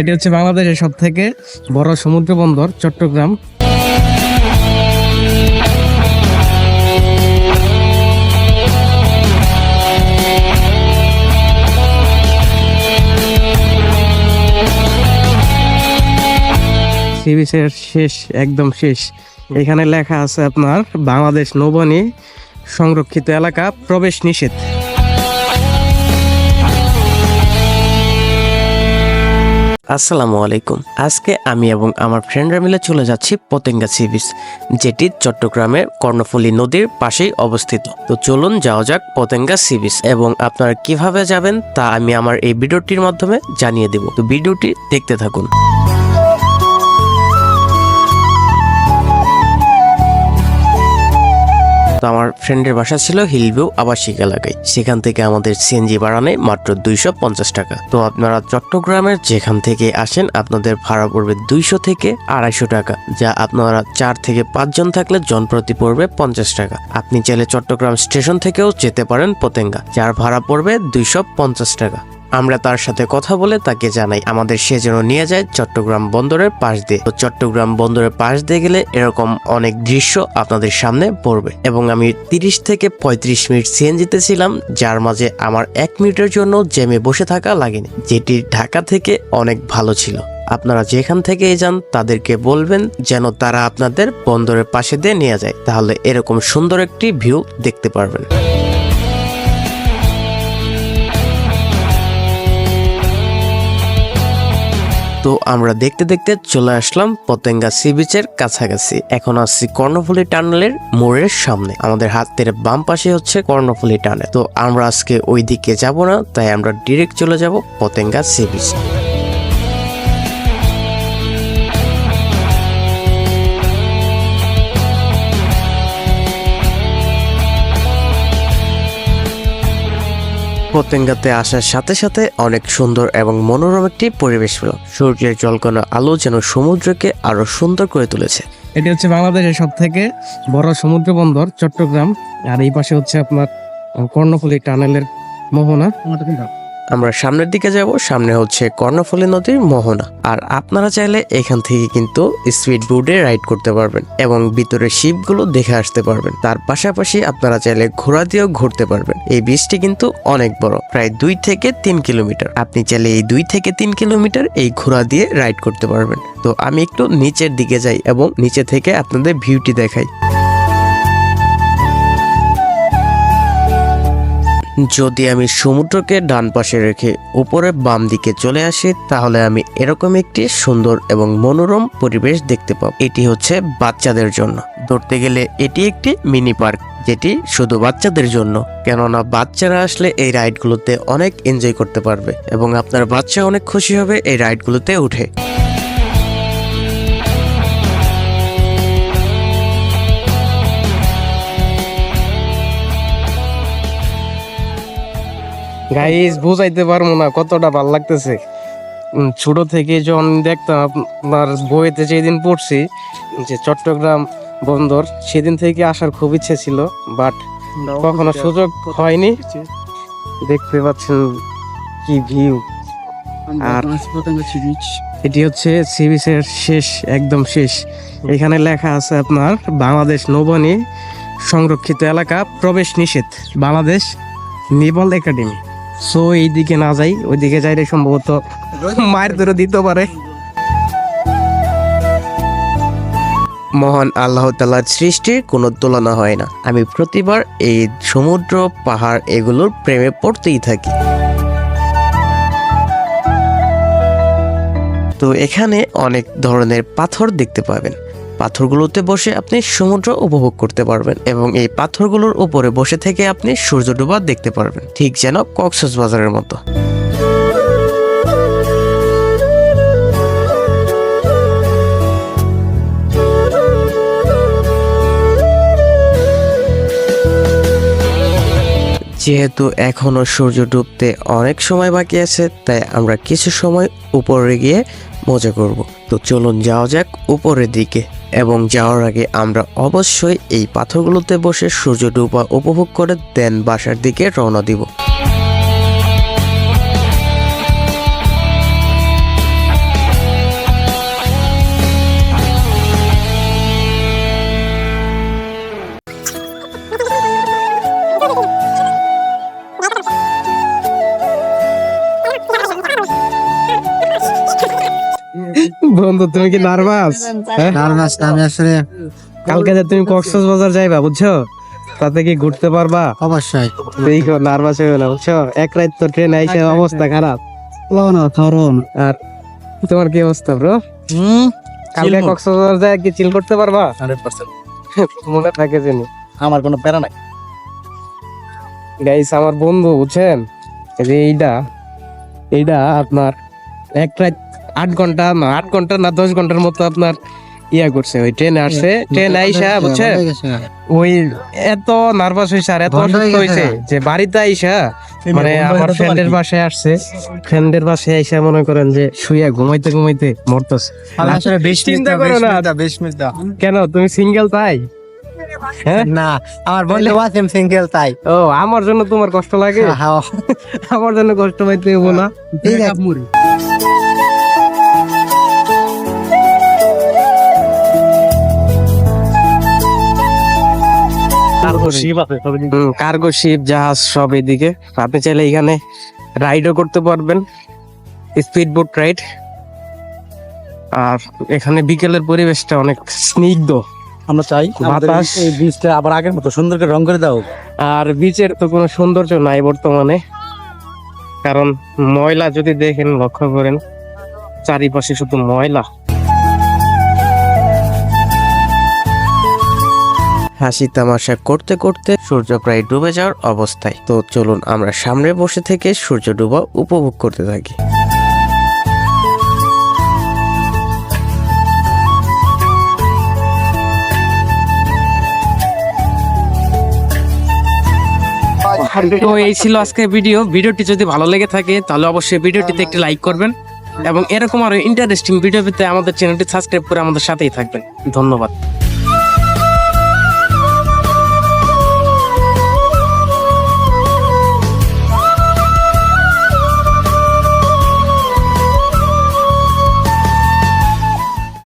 এটি হচ্ছে বাংলাদেশের সব থেকে বড় সমুদ্র বন্দর চট্টগ্রাম। সি বিচের শেষ, একদম শেষ। এখানে লেখা আছে আপনার, বাংলাদেশ নৌবাহিনী সংরক্ষিত এলাকা প্রবেশ নিষেধ। আসসালামু আলাইকুম। আজকে আমি এবং আমার ফ্রেন্ডরা মিলে চলে যাচ্ছি পতেঙ্গা সি বিচ যেটি চট্টগ্রামের কর্ণফুলী নদীর পাশেই অবস্থিত। তো চলুন যাওয়া যাক পতেঙ্গা সি বিচ এবং আপনারা কীভাবে যাবেন তা আমি আমার এই ভিডিওটির মাধ্যমে জানিয়ে দেব। তো ভিডিওটি দেখতে থাকুন। তো আমার ফ্রেন্ডের বাসা ছিল হিলভিউ আবাসিক এলাকায় সেখান থেকে আমাদের সিএনজি বাড়ানে মাত্র দুইশো পঞ্চাশ টাকা। তো আপনারা চট্টগ্রামের যেখান থেকে আসেন, আপনাদের ভাড়া পড়বে দুইশো থেকে আড়াইশো টাকা, যা আপনারা চার থেকে পাঁচজন থাকলে জনপ্রতি পড়বে পঞ্চাশ টাকা। আপনি চাইলে চট্টগ্রাম স্টেশন থেকেও যেতে পারেন পতেঙ্গা, যার ভাড়া পড়বে দুইশো পঞ্চাশ টাকা। আমরা তার সাথে কথা বলে তাকে জানাই, আমাদের সে যেন নিয়ে যায় চট্টগ্রাম বন্দরের পাশ দিয়ে। তো চট্টগ্রাম বন্দরের পাশ দিয়ে গেলে এরকম অনেক দৃশ্য আপনাদের সামনে পড়বে। এবং আমি তিরিশ থেকে পঁয়ত্রিশ মিনিট সিএনজিতে ছিলাম, যার মাঝে আমার এক মিনিটের জন্য জেমে বসে থাকা লাগেনি, যেটি ঢাকা থেকে অনেক ভালো ছিল। আপনারা যেখান থেকে যান, তাদেরকে বলবেন যেন তারা আপনাদের বন্দরের পাশে দিয়ে নিয়ে যায়। তাহলে এরকম সুন্দর একটি ভিউ দেখতে পারবেন। তো আমরা দেখতে দেখতে চলে আসলাম পতেঙ্গা সি বিচের কাছাকাছি। এখন আসছি কর্ণফুলি টানেলের মোড়ের সামনে। আমাদের হাতের বাম পাশে হচ্ছে কর্ণফুলি টানেল। তো আমরা আজকে ওই দিকে যাব না, তাই আমরা ডিরেক্ট চলে যাব পতেঙ্গা সি বিচ। পতেঙ্গাতে আসার সাথে সাথে অনেক সুন্দর এবং মনোরম একটি পরিবেশ হলো। সূর্যের জলকণা আলো যেন সমুদ্রকে আরও সুন্দর করে তুলেছে। এটি হচ্ছে বাংলাদেশের সব থেকে বড় সমুদ্র বন্দর চট্টগ্রাম। আর এই পাশে হচ্ছে আপনার কর্ণফুলী টানেলের মোহনা। আমরা সামনের দিকে যাব, সামনে হচ্ছে কর্ণফুলী নদীর মোহনা। আর আপনারা চাইলে এখান থেকে কিন্তু স্পিড বোর্ডে রাইড করতে পারবেন এবং ভিতরে শিপগুলো দেখে আসতে পারবেন। তার পাশাপাশি আপনারা চাইলে ঘোড়া দিয়েও ঘুরতে পারবেন। এই বীজটি কিন্তু অনেক বড়, প্রায় দুই থেকে তিন কিলোমিটার। আপনি চাইলে এই দুই থেকে তিন কিলোমিটার এই ঘোড়া দিয়ে রাইড করতে পারবেন। তো আমি একটু নিচের দিকে যাই এবং নিচে থেকে আপনাদের ভিউটি দেখাই। যদি আমি সমুদ্রকে ডান পাশে রেখে উপরে বাম দিকে চলে আসি, তাহলে আমি এরকম একটি সুন্দর এবং মনোরম পরিবেশ দেখতে পাবো। এটি হচ্ছে বাচ্চাদের জন্য। ধরতে গেলে এটি একটি মিনি পার্ক, যেটি শুধু বাচ্চাদের জন্য, কেননা বাচ্চারা আসলে এই রাইডগুলোতে অনেক এনজয় করতে পারবে এবং আপনার বাচ্চা অনেক খুশি হবে এই রাইডগুলোতে উঠে। গাইজ বুঝাইতে পারব না কতটা ভালো লাগতেছে। ছোট থেকে যখন দেখতাম আপনার বইতে যেদিন পড়ছি যে চট্টগ্রাম বন্দর সেদিন থেকে আসার খুব ইচ্ছে ছিল বাট কখনো সুযোগ হয়নি। দেখতে পাচ্ছেন কি ভিউ আর এটি হচ্ছে সি বিচের শেষ একদম শেষ। এখানে লেখা আছে আপনার বাংলাদেশ নৌবাহিনী সংরক্ষিত এলাকা প্রবেশ নিষেধ বাংলাদেশ নেভাল একাডেমি। সো এইদিকে না যাই, ওইদিকে যাইলে সম্ভবত মায়ের ধরে দিতে পারে। মহান আল্লাহ তালার সৃষ্টির কোনো তুলনা হয় না। আমি প্রতিবার এই সমুদ্র, পাহাড় এগুলোর প্রেমে পড়তেই থাকি। তো এখানে অনেক ধরনের পাথর দেখতে পাবেন। পাথরগুলোতে বসে আপনি সমুদ্র উপভোগ করতে পারবেন এবং এই পাথরগুলোর উপরে বসে থেকে আপনি সূর্য ডোবা দেখতে পারবেন, ঠিক যেন কক্সবাজারের মতো। যেহেতু এখনও সূর্য ডুবতে অনেক সময় বাকি আছে, তাই আমরা কিছু সময় উপরে গিয়ে মজা করব। তো চলুন যাওয়া যাক উপরের দিকে। এবং যাওয়ার আগে আমরা অবশ্যই এই পাথরগুলোতে বসে সূর্য ডুবা উপভোগ করে দেন বাসার দিকে রওনা দিব। বন্ধু তুমি কি নার্ভাস হ্যাঁ নার্ভাস আমি আসলে কালকে যে তুমি কক্সবাজার যাইবা বুঝছ? তাতে কি ঘুরতে পারবা? অবশ্যই। দেখো নার্ভাস হয়ে না বুঝছ? এক রাত তো ট্রেন আইসে অবস্থা খারাপ। লওনা থরন। আর তোমার কি অবস্থা ব্রো হুম? কালকে কক্সবাজার যায় কি চিল করতে পারবা? 100% মনে থাকে জানি আমার কোনো প্যারা নাই। গাইস আমার বন্ধু বুঝছেন? এই যে এইটা এইটা আপনার এক রাত আট ঘণ্টা না আট ঘণ্টা না দশ ঘণ্টার মতো আপনার ইয়া করছে। ওই ট্রেনে আসছে ট্রেন আইসা বুঝছেন? ওই এত নার্ভাস হয়েছে আর এত অসুস্থ হয়েছে যে বাড়িতে আইসা মানে আমার ফ্রেন্ডের বাসায় আসছে ফ্রেন্ডের বাসায় আইসা মনে করেন যে শুয়ে ঘুমাইতে ঘুমাইতে মরতেছে। আসলে বেশ চিন্তা করো না। বেশ মিস কেন তুমি সিঙ্গেল তাই? হ্যাঁ? না আমার বন্ধু ওয়াসিম সিঙ্গেল তাই। ও আমার জন্য তোমার কষ্ট লাগে? হ্যাঁ আমার জন্য কষ্ট পাইতে হব না। কার্গো শিপ জাহাজ সব এদিকে। আপনি চাইলে এখানে রাইডও করতে পারবেন। স্পিড বোট রাইড আর এখানে বিকেলের পরিবেশটা অনেক স্নিগ্ধ। আমরা চাই বাতাস। এই বীজটা আবার আগের মতো সুন্দর করে রং করে দাও। আর বিচের তো কোনো সৌন্দর্য নাই বর্তমানে। কারণ ময়লা যদি দেখেন লক্ষ্য করেন চারিপাশে শুধু ময়লা। হাসি তামাশা করতে করতে সূর্য প্রায় ডুবে যাওয়ার অবস্থায়। তো চলুন আমরা সামনে বসে থেকে সূর্য ডুবা উপভোগ করতে থাকি। তো এই ছিল আজকের ভিডিও ভিডিওটি যদি ভালো লেগে থাকে, তাহলে অবশ্যই ভিডিওটিতে একটি লাইক করবেন এবং এরকম আরও ইন্টারেস্টিং ভিডিও পেতে আমাদের চ্যানেলটি সাবস্ক্রাইব করে আমাদের সাথেই থাকবেন। ধন্যবাদ।